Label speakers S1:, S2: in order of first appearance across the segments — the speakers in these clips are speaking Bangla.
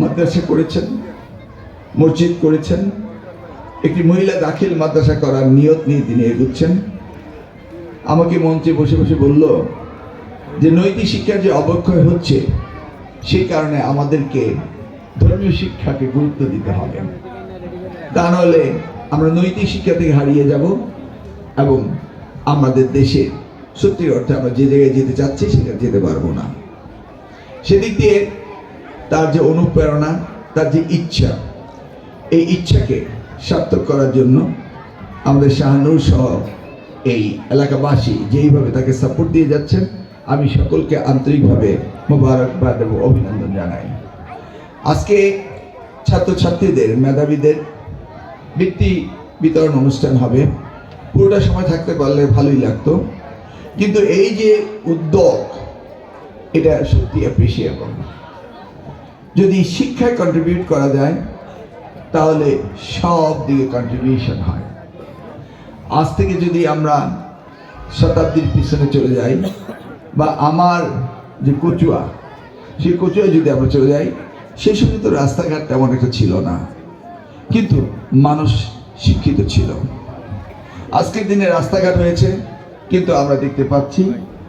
S1: মাদ্রাসা করেছেন, মসজিদ করেছেন। একটি মহিলা দাখিল মাদ্রাসা করার নিয়ত নিয়ে তিনি এগুচ্ছেন। আমাকে মঞ্চে বসে বসে বলল যে, নৈতিক শিক্ষার যে অবক্ষয় হচ্ছে, সেই কারণে আমাদেরকে ধর্মীয় শিক্ষাকে গুরুত্ব দিতে হবে। তা নাহলে আমরা নৈতিক শিক্ষা থেকে হারিয়ে যাব এবং আমাদের দেশে সত্যি অর্থে আমরা যে জায়গায় যেতে চাচ্ছি সেখানে যেতে পারব না। সেদিক দিয়ে তার যে অনুপ্রেরণা, তার যে ইচ্ছা, এই ইচ্ছাকে সার্থক করার জন্য আমাদের শাহানুর সহ এই এলাকাবাসী যেইভাবে তাকে সাপোর্ট দিয়ে যাচ্ছেন, আমি সকলকে আন্তরিকভাবে মোবারকবাদ এবং অভিনন্দন জানাই। আজকে ছাত্রছাত্রীদের, মেধাবীদের বৃত্তি বিতরণ অনুষ্ঠান হবে। পুরোটা সময় থাকতে পারলে ভালোই লাগতো। কিন্তু এই যে উদ্যোগ, এটা সত্যি অ্যাপ্রিসিয়েবল যদি শিক্ষায় কন্ট্রিবিউট করা যায়, তাহলে সব দিকে কন্ট্রিবিউশন হয়। আজ থেকে যদি আমরা শতাব্দীর পিছনে চলে যাই, বা আমার যে কচুয়া, সেই কচুয়া যদি আমরা চলে যাই, সেই সময় তো রাস্তাঘাট তেমন একটা ছিল না। কিন্তু মানুষ শিক্ষিত ছিল। আজকের দিনে রাস্তাঘাট হয়েছে, কিন্তু আমরা দেখতে পাচ্ছি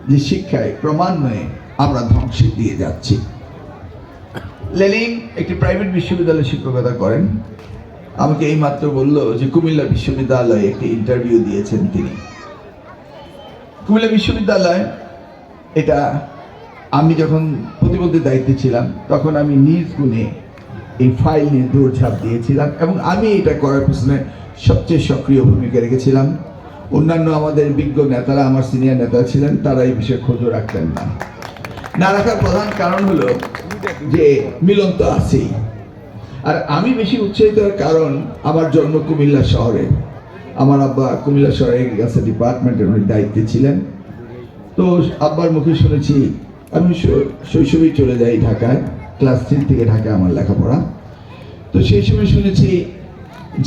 S1: যে শিক্ষায় ক্রমান্বয়ে আমরা ধ্বংসের দিয়ে যাচ্ছি। লেলিন একটি প্রাইভেট বিশ্ববিদ্যালয়ে শিক্ষকতা করেন। আমাকে এই মাত্র বলল যে কুমিল্লা বিশ্ববিদ্যালয়ে একটি ইন্টারভিউ দিয়েছেন তিনি। কুমিল্লা বিশ্ববিদ্যালয়, এটা আমি যখন প্রতিবন্ধী দায়িত্বে ছিলাম, তখন আমি নিজ গুণে এই ফাইল নিয়ে দৌড়ঝাঁপ দিয়েছিলাম এবং আমি এটা করার পিছনে সবচেয়ে সক্রিয় ভূমিকা রেখেছিলাম। অন্যান্য আমাদের বিজ্ঞ নেতারা, আমার সিনিয়র নেতা ছিলেন, তারা এই বিষয়ে খোঁজও রাখতেন না। না রাখার প্রধান কারণ হলো যে মিলন তো আছেই। আর আমি বেশি উৎসাহিত কারণ আমার জন্ম কুমিল্লা শহরে। আমার আব্বা কুমিল্লা শহরে এগ্রিকালচার ডিপার্টমেন্টের উনি দায়িত্বে ছিলেন। তো আব্বার মুখে শুনেছি, আমি শৈশবেই চলে যাই ঢাকায় ক্লাস থ্রি থেকে ঢাকায় আমার লেখাপড়া। তো সেই সময় শুনেছি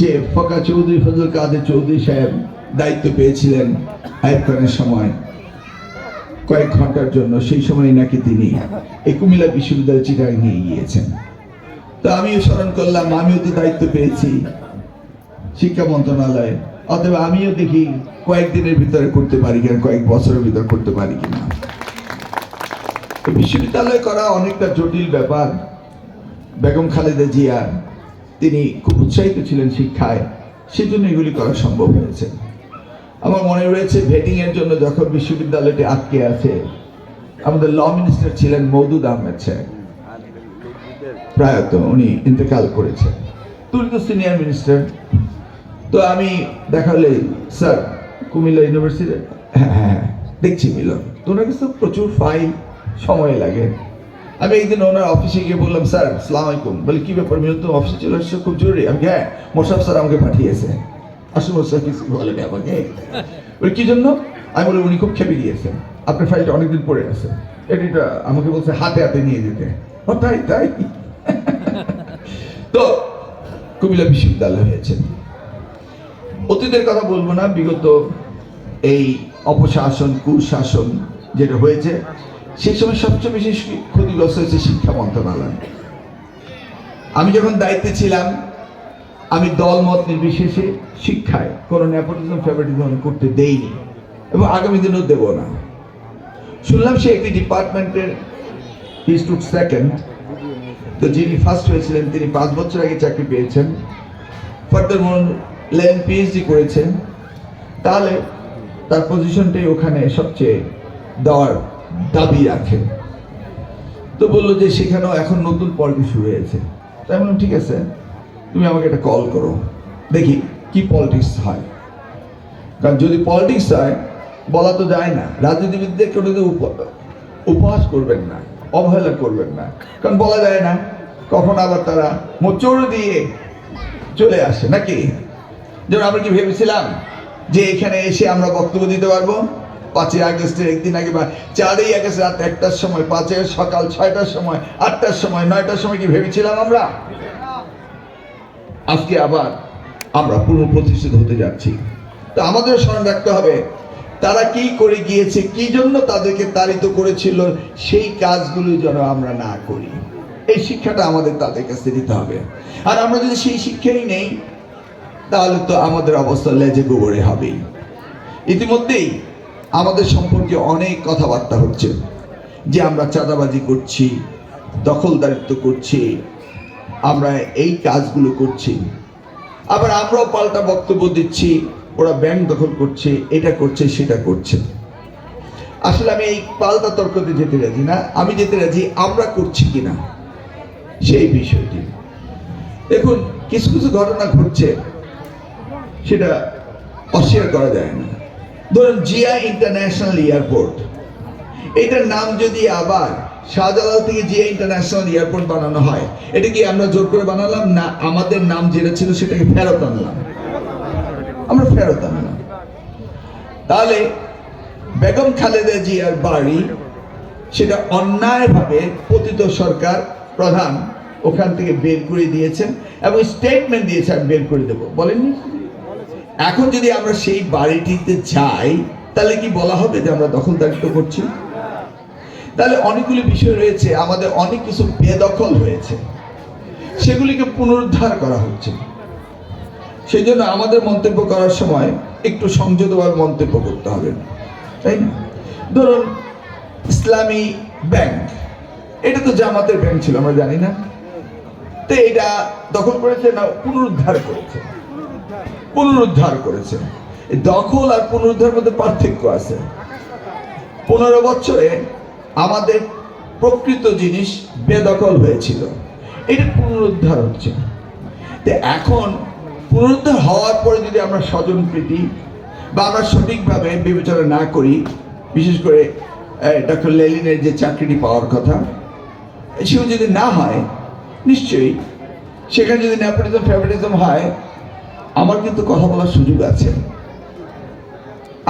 S1: যে ফকা চৌধুরী ফজল কাদের চৌধুরী সাহেব দায়িত্ব পেয়েছিলেন খানের সময়। কয়েক ঘণ্টার জন্য সেই সময় নাকি তিনি এই কুমিল্লা বিশ্ববিদ্যালয় চিটাগাং নিয়ে গিয়েছেন। তো আমিও স্মরণ করলাম, আমিও তো দায়িত্ব পেয়েছি শিক্ষা মন্ত্রণালয়ে। অথবা আমিও দেখি কয়েকদিনের ভিতরে করতে পারি কিনা, কয়েক বছরের ভিতরে করতে পারি কিনা। বিশ্ববিদ্যালয় করা অনেকটা জটিল ব্যাপার। বেগম খালেদা জিয়া, তিনি খুব উৎসাহিত ছিলেন শিক্ষায়। সেজন্য এগুলি করা সম্ভব হয়েছে। আমার মনে রয়েছে ভেটিং এর জন্য যখন বিশ্ববিদ্যালয়টি আটকে আছে আমাদের ল মিনিস্টার ছিলেন মৌদুদ আহমেদ সাহেব প্রায়ত উনি ইন্তেকাল করেছেন। তুই তো সিনিয়র মিনিস্টার। তো আমি দেখালে স্যার কুমিল্লা ইউনিভার্সিটি হ্যাঁ হ্যাঁ হ্যাঁ, দেখছি মিলন। তো ওনার কাছে প্রচুর ফাইল সময় লাগে। আমি একদিন ওনার অফিসে গিয়ে বললাম স্যার সালাম আলাইকুম। বলে কি ব্যাপার মিলন তো অফিসে চলে আসছে? খুব জরুরি। আমি হ্যাঁ মোশাফ স্যার আমাকে পাঠিয়েছে। মোশাফ কিছু বলেন আমাকে। বলে, কি জন্য? আমি বলি উনি খুব খেপে গিয়েছেন। আপনার ফাইলটা অনেকদিন পড়ে আছে। এটা আমাকে বলছে, হাতে হাতে নিয়ে যেতে। ও, তাই তাই। তো, কুমিল্লা বিশ্ববিদ্যালয় হয়েছে। অতীতের কথা বলব না, বিগত এই অপশাসন, কুশাসন যেটা হয়েছে, সেই সময় সবচেয়ে বেশি ক্ষতিগ্রস্ত হয়েছে শিক্ষা মন্ত্রণালয়। আমি যখন দায়িত্বে ছিলাম আমি দল মত নির্বিশেষে শিক্ষায় কোনো নেপোটিজম ফেভারিটিজম করতে দেইনি এবং আগামী দিনও দেব না। শুনলাম সে একটি ডিপার্টমেন্টের স্টুড সেকেন্ড তো যিনি ফার্স্ট হয়েছিলেন, তিনি পাঁচ বছর আগে চাকরি পেয়েছেন। ফার্দার মন, লেন পিএইচডি করেছেন। তাহলে তার পজিশনটাই ওখানে সবচেয়ে দেওয়ার দাবি রাখেন তো বলল যে সেখানেও এখন নতুন পলিটিক্স শুরু হয়েছে। তাই বললাম, ঠিক আছে। তুমি আমাকে একটা কল করো। দেখি কি পলিটিক্স হয়। কারণ যদি পলিটিক্স হয়, বলা তো যায় না। রাজনীতিবিদদের কেউ উপ- উপহাস করবেন না, অবহেলা করবেন না, কারণ বলা যায় না, কখন আবার তারা মোচড় দিয়ে চলে আসে, নাকি? যেমন আমরা কি ভেবেছিলাম যে এখানে এসে আমরা বক্তব্য দিতে পারব? পাঁচই আগস্টের একদিন আগে বা চারই আগস্ট রাত একটার সময় পাঁচই সকাল ছয়টার সময়, আটটার সময়, নয়টার সময় কি ভেবেছিলাম আমরা? আজকে আবার আমরা পুনঃপ্রতিষ্ঠিত হতে যাচ্ছি। তো আমাদের স্মরণ রাখতে হবে, তারা কি করে গিয়েছে, কি জন্য তাদেরকে তাড়িত করেছিল, সেই কাজগুলো যেন আমরা না করি। এই শিক্ষাটা আমাদের তাদের কাছে দিতে হবে। আর আমরা যদি সেই শিক্ষাই নেই, তাহলে তো আমাদের অবস্থা লেজে গোবরে হবেই। ইতিমধ্যেই আমাদের সম্পর্কে অনেক কথাবার্তা হচ্ছে, যে আমরা চাঁদাবাজি করছি, দখলদারিত্ব করছি আমরা এই কাজগুলো করছি। আবার আমরাও পাল্টা বক্তব্য দিচ্ছি, ওরা ব্যাংক দখল করছে, এটা করছে, সেটা করছে। আসলে আমি এই পাল্টা তর্কতে যেতে রাজি না। আমি যেতে রাজি আমরা করছি কিনা, সেই বিষয়টি। দেখুন, কিছু কিছু ঘটনা ঘটছে, সেটা অস্বীকার করা যায় না। ধরুন, জিয়া ইন্টারন্যাশনাল এয়ারপোর্ট, এটার নাম যদি আবার শাহজালাল থেকে জিয়া ইন্টারন্যাশনাল এয়ারপোর্ট বানানো হয়, এটা কি আমরা জোর করে বানালাম না আমাদের নাম যেটা ছিল সেটাকে ফেরত আনলাম? আমরা ফেরত আনলাম। তাহলে বেগম খালেদা জিয়ার বাড়ি সেটা অন্যায়ভাবে পতিত সরকার প্রধান ওখান থেকে বের করে দিয়েছেন এবং স্টেটমেন্ট দিয়েছে, আমি বের করে দেবো। বলেননি? এখন যদি আমরা সেই বাড়িটিতে যাই, তাহলে কি বলা হবে যে আমরা দখলদারিত্ব করছি? তাহলে অনেকগুলি বিষয় রয়েছে, আমাদের অনেক কিছু বেদখল হয়েছে। সেগুলিকে পুনরুদ্ধার করা হচ্ছে। সেই জন্য আমাদের মন্তব্য করার সময় একটু সংযতভাবে মন্তব্য করতে হবে। তাই না? ধরুন, ইসলামী ব্যাংক। এটা তো জামাতের ব্যাংক ছিল, আমরা জানি না। তো এটা দখল করেছে না পুনরুদ্ধার করেছে? পুনরুদ্ধার করেছে। দখল আর পুনরুদ্ধার মধ্যে পার্থক্য আছে। পনেরো বছরে আমাদের প্রকৃত জিনিস বেদখল হয়েছিল। এটা পুনরুদ্ধার হচ্ছে। তো এখন পুনরুদ্ধার হওয়ার পরে যদি আমরা স্বজন প্রীতি বা আমরা সঠিকভাবে বিবেচনা না করি, বিশেষ করে ডক্টর লেলিনের যে চাকরিটি পাওয়ার কথা, সেও যদি না হয়, নিশ্চয়ই সেখানে যদি নেপোটিজম ফেভারিটিজম হয়, আমার কিন্তু কথা বলার সুযোগ আছে।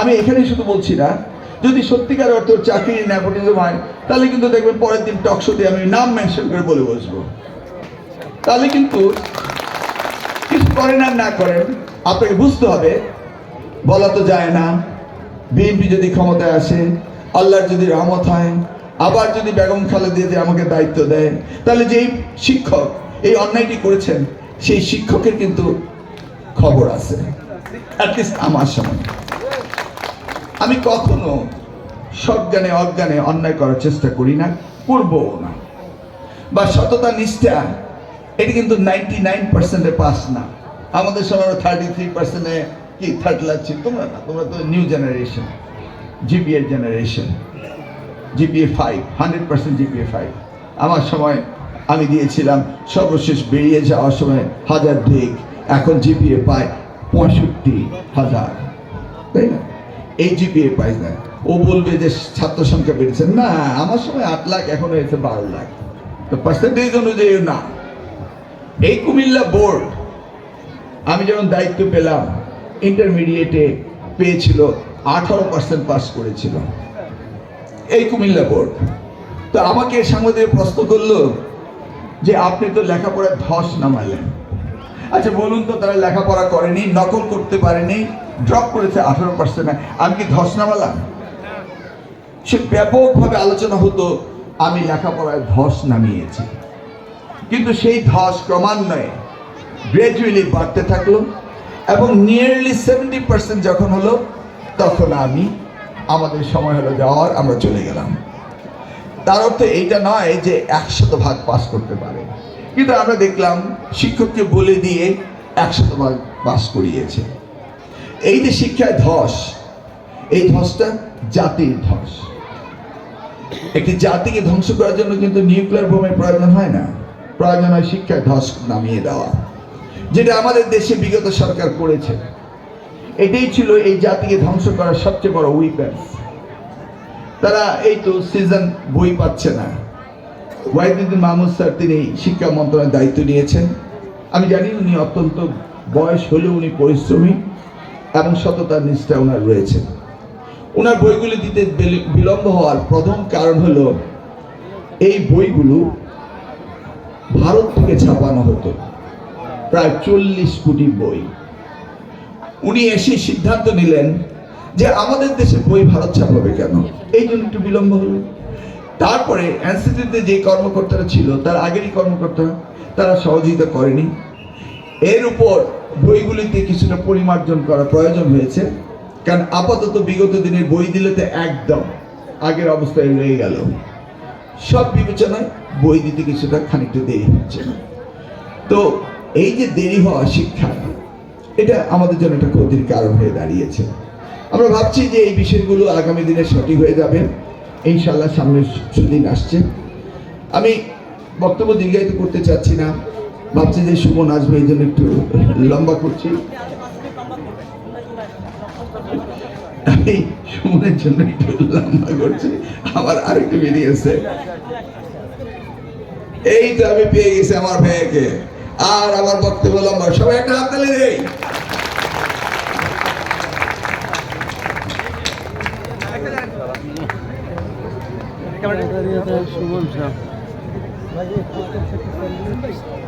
S1: আমি এখানেই শুধু বলছি না যদি সত্যিকার অর্থ চাকরি নেপোটিজম হয়, তাহলে কিন্তু দেখবেন পরের দিন টক শোতে আমি নাম মেনশন করে বলে বসবো। তাহলে কিন্তু কিছু করেন আর না করেন, আপনাকে বুঝতে হবে, বলা তো যায় না। বিএনপি যদি ক্ষমতায় আসে, আল্লাহর যদি রহমত হয়, আবার যদি বেগম যদি আমাকে দায়িত্ব দেয়, তাহলে যেই শিক্ষক এই অন্যায়টি করেছেন, সেই শিক্ষকের কিন্তু খবর আছে অ্যাটলিস্ট আমার সময়। আমি কখনো সজ্ঞানে, অজ্ঞানে অন্যায় করার চেষ্টা করি না, করবও না। বা সততা, নিষ্ঠা, এটি কিন্তু নাইনটি নাইন পার্সেন্টে পাস না। আমাদের সময় থার্টি থ্রি পার্সেন্টে কি থার্ড লাগছে তোমরা না, তোমরা তো new generation GPA generation GPA five hundred percent GPA five আমার সময় আমি দিয়েছিলাম, সর্বশেষ বেরিয়ে যাওয়ার সময় হাজার দুয়েক এখন জিপিএ পায় পঁয়ষট্টি হাজার। তাই না? এই জিপিএ পাই না ও বলবে যে, ছাত্র সংখ্যা বেড়েছে। না, আমার সময় আট লাখ, এখন হয়েছে বারো লাখ। তো পার্সেন্টেজ অনুযায়ী না। এই কুমিল্লা বোর্ড আমি যখন দায়িত্ব পেলাম ইন্টারমিডিয়েটে পেয়েছিল, আঠারো পার্সেন্ট পাস করেছিল। এই কুমিল্লা বোর্ড তো আমাকে সাংবাদিক প্রশ্ন করল যে, আপনি তো লেখাপড়ায় ধস নামালেন। আচ্ছা বলুন তো, তারা লেখাপড়া করেনি, নকল করতে পারেনি ড্রপ করেছে আঠারো পার্সেন্ট আমি কি ধস নামালাম? সে ব্যাপকভাবে আলোচনা হতো, আমি লেখাপড়ায় ধস নামিয়েছি। কিন্তু সেই ধস ক্রমান্বয়ে গ্র্যাজুয়ালি বাড়তে থাকল এবং নিয়ারলি সেভেন্টি পার্সেন্ট যখন হলো, তখন আমি, আমাদের সময় হলো যাওয়ার, আমরা চলে গেলাম। তার অর্থ এইটা নয় যে একশত ভাগ পাস করতে পারে। কিন্তু আমরা দেখলাম শিক্ষককে বলে দিয়ে একশত ভাগ পাস করিয়েছে। এই যে শিক্ষায় ধস, এই ধসটা জাতির ধস। একটি জাতিকে ধ্বংস করার জন্য কিন্তু নিউক্লিয়ার বোমের প্রয়োজন হয় না। প্রয়োজন হয় শিক্ষায় ধস নামিয়ে দেওয়া, যেটা আমাদের দেশে বিগত সরকার করেছে। এটাই ছিল এই জাতিকে ধ্বংস করার সবচেয়ে বড় উইপেন্স তারা এই তো সিজন বই পাচ্ছে না। ওয়াহিদুদ্দিন মাহমুদ স্যার তিনি শিক্ষা মন্ত্রণালয়ের দায়িত্ব নিয়েছেন। আমি জানি উনি অত্যন্ত বয়স হলেও উনি পরিশ্রমী এবং সততার নিষ্ঠা ওনার রয়েছে ওনার বইগুলি দিতে বিলম্ব হওয়ার প্রথম কারণ হলো, এই বইগুলো ভারত থেকে ছাপানো হতো। প্রায় চল্লিশ কোটি বই। উনি এসে সিদ্ধান্ত নিলেন যে আমাদের দেশে বই ভারত ছাপাবে কেন? এই জন্য একটু বিলম্ব হলো। তারপরে ইনস্টিটিউটে যে কর্মকর্তারা ছিল, তার আগেরই কর্মকর্তা, তারা সহযোগিতা করেনি। এর উপর বইগুলিতে কিছুটা পরিমার্জন করা প্রয়োজন হয়েছে, কারণ আপাতত বিগত দিনের বই দিলে তো একদম আগের অবস্থায় রয়ে গেল। সব বিবেচনায় বই দিতে কিছুটা খানিকটা দেরি হচ্ছে। তো এই যে দেরি হওয়া শিক্ষা, এটা আমাদের জন্য একটা ক্ষতির কারণ হয়ে দাঁড়িয়েছে। আমরা ভাবছি যে এই বিষয়গুলো আগামী দিনে সঠিক হয়ে যাবে। ইনশাল্লাহ সামনে সুদিন আসছে। আমি বক্তব্য দীর্ঘায়িত করতে চাচ্ছি না। ভাবছি যে সুমন আসবে, এই জন্য একটু লম্বা করছি। আমি সুমনের জন্য একটু লম্বা করছি। আমার এই তো আমি পেয়ে গেছি আমার ভাইয়াকে আর আমার বক্তব্য লম্বা। সবাই একটা হাত তালি দেই।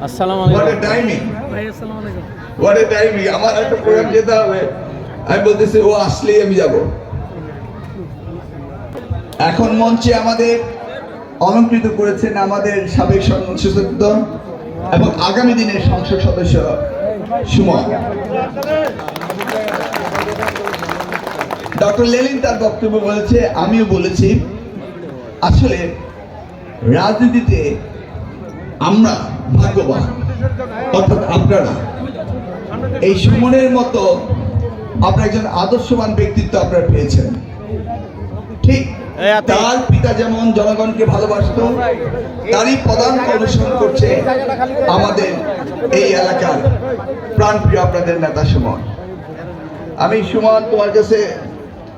S2: আসসালামু আলাইকুম।
S1: টাইমিং
S2: ভাই আসসালামু আলাইকুম।
S1: হোয়াট এ টাইমিং আমার একটা প্রোগ্রাম যেতে হবে। আমি বলতেছি ও আসলেই আমি যাব। এখন মঞ্চে আমাদের অলঙ্কৃত করেছেন আমাদের সাবেক সংসদ সদস্য এবং আগামী দিনের সংসদ সদস্য সুমন। ডক্টর লেলিন তার বক্তব্য বলেছে আমিও বলেছি আসলে রাজনীতিতে আমরা ভাগ্যবান। অর্থাৎ আপনারা। এই সুমনের মতো আপনার একজন আদর্শবান ব্যক্তিত্ব আপনারা পেয়েছেন। ঠিক তার পিতা যেমন জনগণকে ভালোবাসত তারই পদাঙ্ক অনুসরণ করছে আমাদের এই এলাকার প্রাণপ্রিয় আপনাদের নেতা সুমন। আমি সুমন তোমার কাছে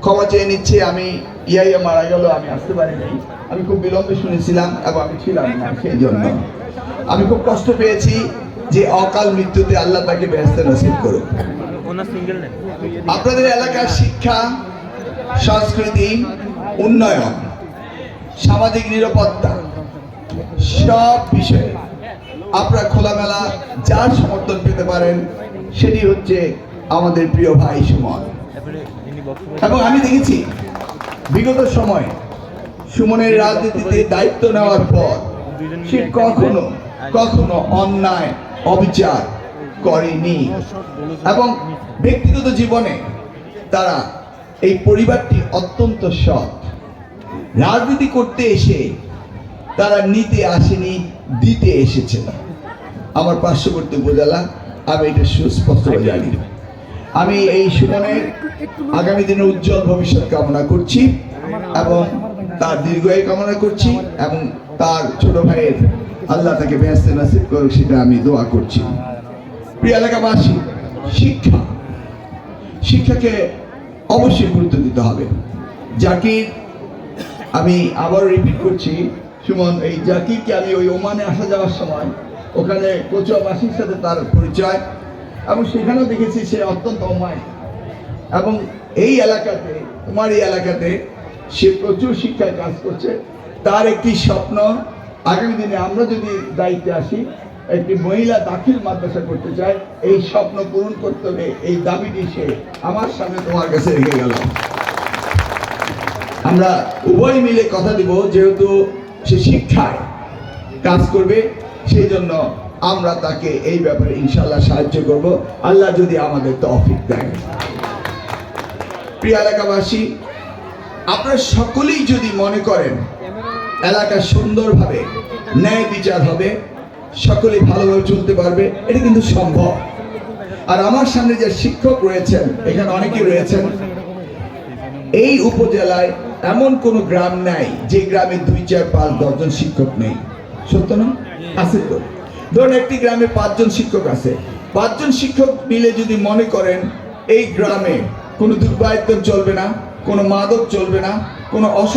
S1: ক্ষমা চেয়ে নিচ্ছি আমি ইয়াইয়া মারা গেল আমি আসতে পারিনি। আমি খুব বিলম্বে শুনেছিলাম এবং আমি ছিলাম না সেই জন্য। আমি খুব কষ্ট পেয়েছি যে অকাল মৃত্যুতে আল্লাহ তাকে ব্যস্ত নসিব করুক। আপনাদের এলাকার শিক্ষা সংস্কৃতি উন্নয়ন সামাজিক নিরাপত্তা সব বিষয়ে আপনারা খোলামেলা যার সমর্থন পেতে পারেন সেটি হচ্ছে আমাদের প্রিয় ভাই সুমন। এবং আমি দেখেছি বিগত সময় সুমনের রাজনীতিতে দায়িত্ব নেওয়ার পর সে কখনো কখনো অন্যায়, অবিচার করেনি। এবং ব্যক্তিগত জীবনে তারা এই পরিবারটি অত্যন্ত সৎ। রাজনীতি করতে এসে তারা নিতে আসেনি, দিতে এসেছে আমার পার্শ্ববর্তী উপজেলা, আমি এটা সুস্পষ্ট জানি। আমি এই সুমনের আগামী দিনে উজ্জ্বল ভবিষ্যৎ কামনা করছি এবং তার দীর্ঘায়ু কামনা করছি এবং তার ছোট ভাইয়ের আল্লাহ তাকে ব্যস্ত নাসিব করুক, সেটা আমি দোয়া করছি। প্রিয় এলাকাবাসী, শিক্ষা। শিক্ষাকে অবশ্যই গুরুত্ব দিতে হবে। জাকির, আমি আবার রিপিট করছি, সুমন, এই জাকিরকে আমি ওই ওমানে আসা যাওয়ার সময় ওখানে কচুয়াবাসীর সাথে তার পরিচয় এবং সেখানেও দেখেছি সে অত্যন্ত অমায় এবং এই এলাকাতে, তোমার এই এলাকাতে সে প্রচুর শিক্ষায় কাজ করছে। তার একটি স্বপ্ন, আগামী দিনে আমরা যদি দায়িত্বে আসি, একটি মহিলা দাখিল মাদ্রাসা করতে চায়, এই স্বপ্ন পূরণ করতে হবে, এই দাবিটি সে আমার সামনে তোমার কাছে রেখে গেল। আমরা উভয় মিলে কথা দিব, যেহেতু সে শিক্ষায় কাজ করবে, সেই জন্য আমরা তাকে এই ব্যাপারে ইনশাল্লাহ সাহায্য করব। আল্লাহ যদি আমাদের তৌফিক দেয়। প্রিয় এলাকাবাসী আপনারা সকলেই যদি মনে করেন এলাকা সুন্দরভাবে ন্যায় বিচার হবে, সকলেই ভালোভাবে চলতে পারবে, এটা কিন্তু সম্ভব। আর আমার সামনে যে শিক্ষক রয়েছেন, এখানে অনেকেই রয়েছেন, এই উপজেলায় এমন কোনো গ্রাম নাই যে গ্রামে দুই চার পাঁচ দশজন শিক্ষক নেই। সত্য না? আছে তো। ধরুন একটি গ্রামে পাঁচজন শিক্ষক আছে। পাঁচজন শিক্ষক মিলে যদি মনে করেন, এই গ্রামে কোনো দুর্বায়ত্তন চলবে না কোনো মাদক চলবে না কোনো অস